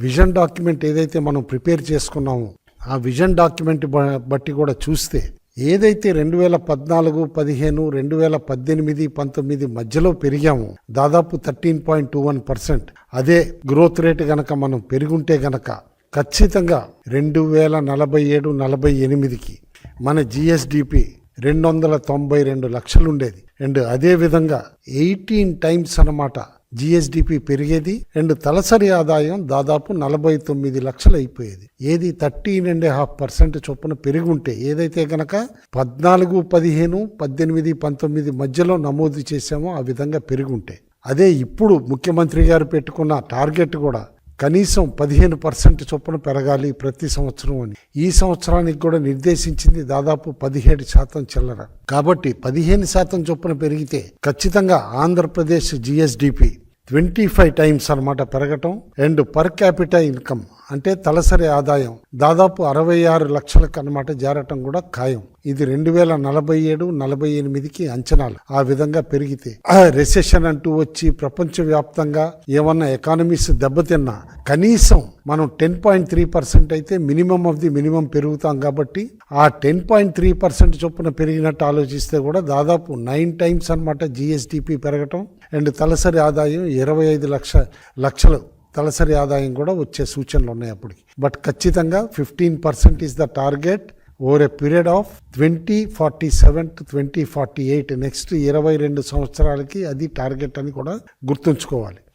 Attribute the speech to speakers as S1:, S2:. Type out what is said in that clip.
S1: Vision document ఏదైతే మనం prepare చేసుకున్నామో ఆ విజన్ డాక్యుమెంట్ బ- బట్టి కూడా చూస్తే ఏదైతే రెండు వేల పద్నాలుగు పదిహేను రెండు వేల పద్దెనిమిది పంతొమ్మిది మధ్యలో పెరిగాము దాదాపు thirteen point two one percent అదే గ్రోత్ రేట్ గనక మనం పెరుగుంటే గనక ఖచ్చితంగా రెండు వేల నలభై ఏడు నలభై ఎనిమిదికి మన జిఎస్డిపి రెండు వందల తొంభై రెండు లక్షలు ఉండేది అండ్ అదే విధంగా ఎయిటీన్ టైమ్స్ అన్నమాట జిఎస్డిపి పెరిగేది అండ్ తలసరి ఆదాయం దాదాపు నలభై తొమ్మిది లక్షలు అయిపోయేది. ఏది థర్టీన్ అండ్ హాఫ్ పర్సెంట్ చొప్పున పెరిగి ఉంటే ఏదైతే గనక పద్నాలుగు పదిహేను పద్దెనిమిది పంతొమ్మిది మధ్యలో నమోదు చేశామో ఆ విధంగా పెరిగి ఉంటే అదే ఇప్పుడు ముఖ్యమంత్రి గారు పెట్టుకున్న టార్గెట్ కూడా కనీసం పదిహేను పర్సెంట్ చొప్పున పెరగాలి ప్రతి సంవత్సరం అని. ఈ సంవత్సరానికి కూడా నిర్దేశించింది దాదాపు పదిహేడు శాతం చిల్లర. కాబట్టి పదిహేను శాతం చొప్పున పెరిగితే ఖచ్చితంగా Andhra Pradesh GSDP twenty five times అనమాట పెరగటం. అండ్ పర్ క్యాపిటా ఇన్కమ్ అంటే తలసరి ఆదాయం దాదాపు అరవై ఆరు లక్షలకు అనమాట జారటం కూడా ఖాయం. ఇది రెండు వేల నలభై ఏడు నలభై ఎనిమిదికి అంచనాలు. ఆ విధంగా పెరిగితే రెసెషన్ అంటూ వచ్చి ప్రపంచవ్యాప్తంగా ఏమన్నా ఎకానమీస్ దెబ్బతిన్నా కనీసం మనం టెన్ పాయింట్ త్రీ పర్సెంట్ అయితే మినిమం ఆఫ్ ది మినిమం పెరుగుతాం కాబట్టి ఆ టెన్ పాయింట్ త్రీ పర్సెంట్ చొప్పున పెరిగినట్టు ఆలోచిస్తే కూడా దాదాపు నైన్ టైమ్స్ అనమాట జిఎస్డిపి పెరగటం. అండ్ తలసరి ఆదాయం ఇరవై ఐదు లక్ష లక్షలు తలసరి ఆదాయం కూడా వచ్చే సూచనలు ఉన్నాయి అప్పటికి. బట్ ఖచ్చితంగా fifteen percent is the target over a period of twenty forty seven to twenty forty eight next ఇరవై రెండు సంవత్సరాలకి అది టార్గెట్ అని కూడా గుర్తుంచుకోవాలి.